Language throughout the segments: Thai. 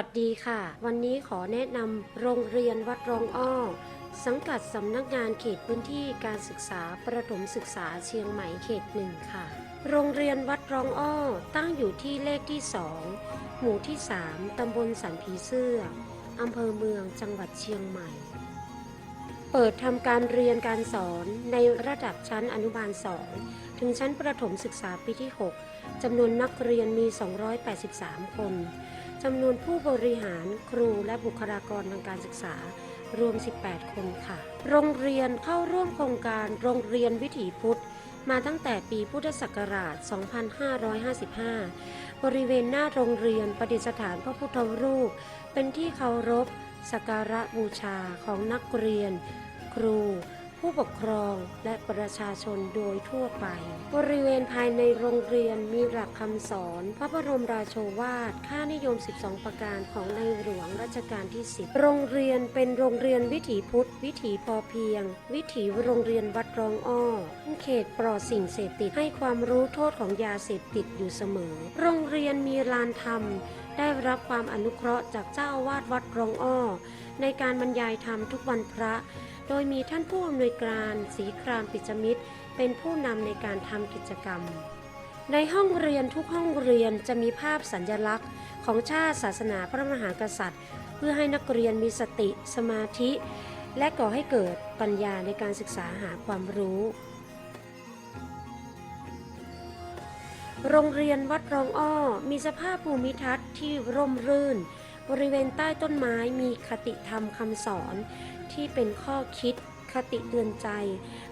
ัสดีค่ะ วันนี้ขอแนะนำโรงเรียนวัดรองอ้อ สังกัดสำนักงานเขตพื้นที่การศึกษาประถมศึกษาเชียงใหม่เขตหนึ่งค่ะ โรงเรียนวัดรองอ้อตั้งอยู่ที่เลขที่2หมู่ที่3ตำบลสันผีเสื้ออำเภอเมืองจังหวัดเชียงใหม่ เปิดทำการเรียนการสอนในระดับชั้นอนุบาล2ถึงชั้นประถมศึกษาปีที่ 6จำนวนนักเรียนมี 283 คน จำนวนผู้บริหารครูและบุคลากรทางการศึกษารวม 18 คนค่ะ โรงเรียนเข้าร่วมโครงการโรงเรียนวิถีพุทธ มาตั้งแต่ปีพุทธศักราช 2555 บริเวณหน้าโรงเรียนประดิษฐานพระพุทธรูป เป็นที่เคารพสักการะบูชาของนักเรียน ครู ผู้ปกครองและประชาชนโดยทั่วไป บริเวณภายในโรงเรียนมีหลักคำสอน พระบรมราโชวาท ค่านิยม 12 ประการของในหลวงรัชกาลที่ 10 โรงเรียนเป็นโรงเรียนวิถีพุทธ วิถีพอเพียง วิถีโรงเรียนวัดรองอ้อเขตปลอดสิ่งเสพติดให้ความรู้โทษของยาเสพติดอยู่เสมอ โรงเรียนมีลานธรรมได้รับความอนุเคราะห์จากเจ้าอาวาสวัดรองอ้อในการบรรยายธรรมทุกวันพระ โดยมีท่านผู้อำนวยการศรีครามปิจมิตร เป็นผู้นำในการทำกิจกรรม ในห้องเรียนทุกห้องเรียนจะมีภาพสัญญลักษณ์ ของชาติศาสนาพระมหากษัตริย์ เพื่อให้นักเรียนมีสติ สมาธิ และก่อให้เกิดปัญญาในการศึกษาหาความรู้ โรงเรียนวัดรองอ้อ มีสภาพภูมิทัศน์ที่ร่มรื่นบริเวณใต้ต้นไม้มีคติธรรมคำสอน ที่เป็นข้อคิดคติเตือนใจ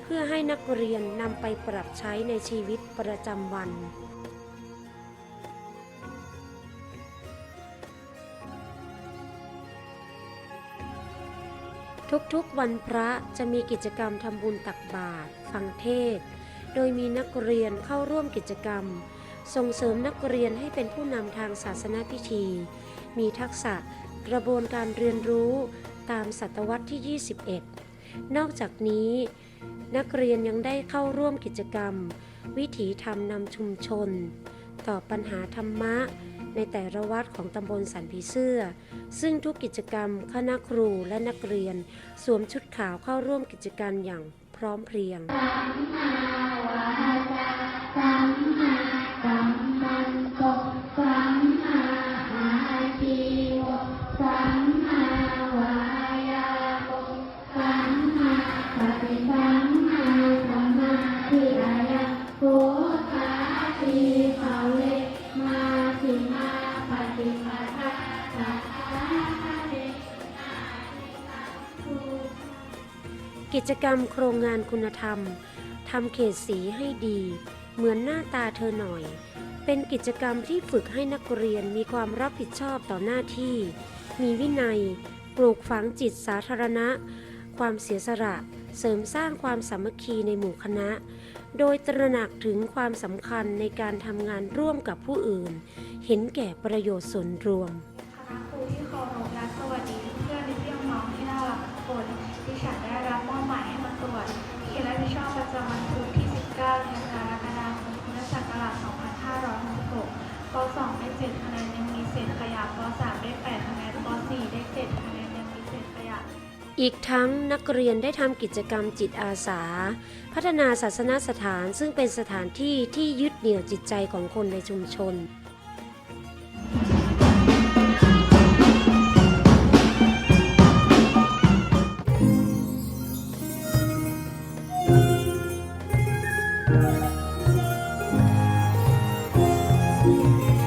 เพื่อให้นักเรียนนำไปปรับใช้ในชีวิตประจำวันทุกๆ วันพระจะมีกิจกรรมทำบุญตักบาตรฟังเทศ โดยมีนักเรียนเข้าร่วมกิจกรรม ส่งเสริมนักเรียนให้เป็นผู้นำทางศาสนาพิธี มีทักษะกระบวนการเรียนรู้ ตามศตวรรษที่ 21 นอกจากนี้ นักเรียนยังได้เข้าร่วมกิจกรรม วิถีธรรมนำชุมชน ต่อปัญหาธรรมะ ในแต่ละวัดของตำบลสันผีเสื้อ ซึ่งทุกกิจกรรมคณะครูและนักเรียน สวมชุดขาวเข้าร่วมกิจกรรมอย่างพร้อมเพรียงสัมมากัมมันโตสัมมาอาชีวสัม มาปฏิสัมมาสมาธิอายะโหคาทีภาเวมาสิมาปฏิปทาสัทธาเดนาทิกิจกรรมโครงงานคุณธรรมทำเขตสีให้ดี เหมือนหน้าตาเธอหน่อย เป็นกิจกรรมที่ฝึกให้นักเรียนมีความรับผิดชอบต่อหน้าที่ มีวินัย ปลูกฝังจิตสาธารณะ ความเสียสละ เสริมสร้างความสามัคคีในหมู่คณะ โดยตระหนักถึงความสำคัญในการทำงานร่วมกับผู้อื่น เห็นแก่ประโยชน์ส่วนรวมคณะครูที่เคารพและสวัสดีเพื่อนและพี่น้องที่น่ารักทุกคนที่ฉันได้รับมอบหมายให้มาตรวจเขตรับผิดชอบประจำวันพุธที่19เดือนกรกฎาคมพุทธศักราช2566ป .2 ได้7คะแนนยังมีเศษขยะป .3 ได้8คะแนนป .4 ได้7คะแนน อีกทั้งนักเรียนได้ทำกิจกรรมจิตอาสา พัฒนาศาสนสถานซึ่งเป็นสถานที่ที่ยึดเหนี่ยวจิตใจของคนในชุมชนうん。